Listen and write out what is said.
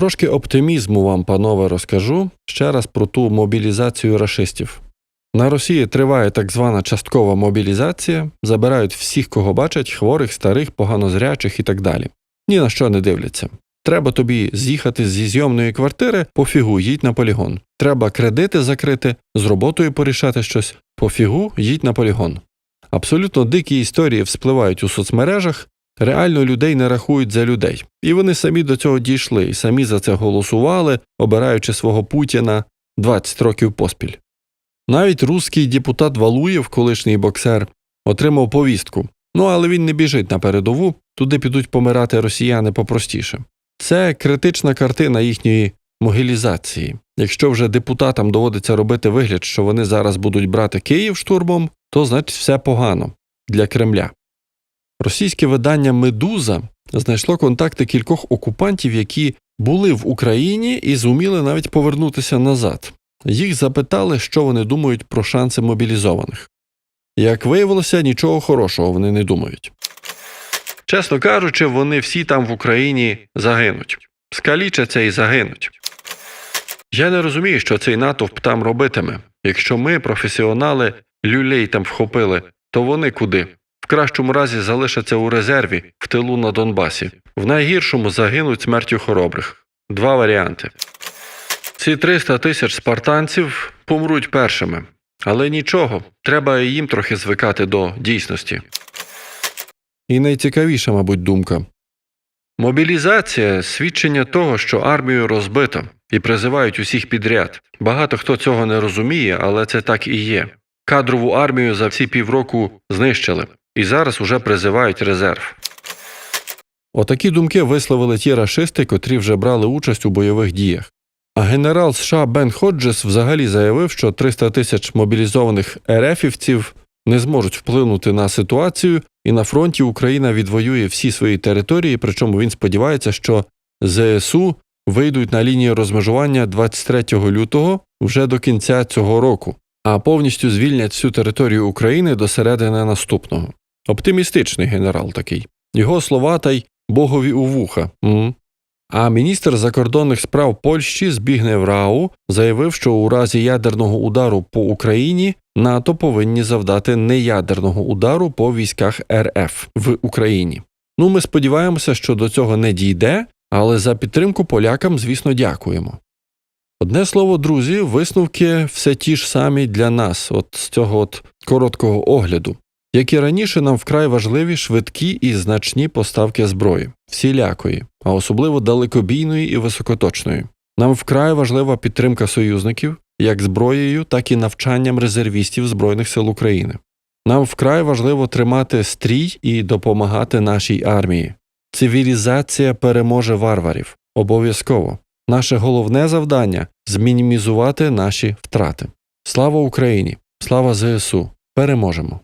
Трошки оптимізму вам, панове, розкажу ще раз про ту мобілізацію рашистів. На Росії триває так звана часткова мобілізація, забирають всіх, кого бачать, хворих, старих, поганозрячих і так далі. Ні на що не дивляться. Треба тобі з'їхати зі зйомної квартири, пофігу, їдь на полігон. Треба кредити закрити, з роботою порішати щось, пофігу, їдь на полігон. Абсолютно дикі історії вспливають у соцмережах, реально людей не рахують за людей. І вони самі до цього дійшли, і самі за це голосували, обираючи свого Путіна 20 років поспіль. Навіть руський депутат Валуєв, колишній боксер, отримав повістку. Ну але він не біжить на передову, туди підуть помирати росіяни попростіше. Це критична картина їхньої могилізації. Якщо вже депутатам доводиться робити вигляд, що вони зараз будуть брати Київ штурмом, то значить все погано для Кремля. Російське видання Медуза знайшло контакти кількох окупантів, які були в Україні і зуміли навіть повернутися назад. Їх запитали, що вони думають про шанси мобілізованих. Як виявилося, нічого хорошого вони не думають. Чесно кажучи, вони всі там в Україні загинуть, скалічаться і загинуть. Я не розумію, що цей натовп там робитиме. Якщо ми, професіонали, люлей там вхопили, то вони куди? Кращому разі залишаться у резерві в тилу на Донбасі, в найгіршому загинуть смертю хоробрих. Два варіанти. Ці 300 тисяч спартанців помруть першими, але нічого, треба їм трохи звикати до дійсності. І найцікавіша, мабуть, думка. Мобілізація свідчення того, що армію розбито і призивають усіх підряд. Багато хто цього не розуміє, але це так і є. Кадрову армію за ці півроку знищили, і зараз уже призивають резерв. Отакі думки висловили ті рашисти, котрі вже брали участь у бойових діях. А генерал США Бен Ходжес взагалі заявив, що 300 тисяч мобілізованих РФівців не зможуть вплинути на ситуацію, і на фронті Україна відвоює всі свої території, причому він сподівається, що ЗСУ вийдуть на лінію розмежування 23 лютого вже до кінця цього року, а повністю звільнять всю територію України до середини наступного. Оптимістичний генерал такий. Його слова та й богові у вуха. М. А міністр закордонних справ Польщі Збігнев Рау заявив, що у разі ядерного удару по Україні НАТО повинні завдати неядерного удару по військах РФ в Україні. Ну, ми сподіваємося, що до цього не дійде, але за підтримку полякам, звісно, дякуємо. Одне слово, друзі, висновки все ті ж самі для нас, от з цього от короткого огляду. Як і раніше, нам вкрай важливі швидкі і значні поставки зброї, всілякої, а особливо далекобійної і високоточної. Нам вкрай важлива підтримка союзників як зброєю, так і навчанням резервістів Збройних сил України. Нам вкрай важливо тримати стрій і допомагати нашій армії. Цивілізація переможе варварів обов'язково. Наше головне завдання змінімізувати наші втрати. Слава Україні! Слава ЗСУ! Переможемо!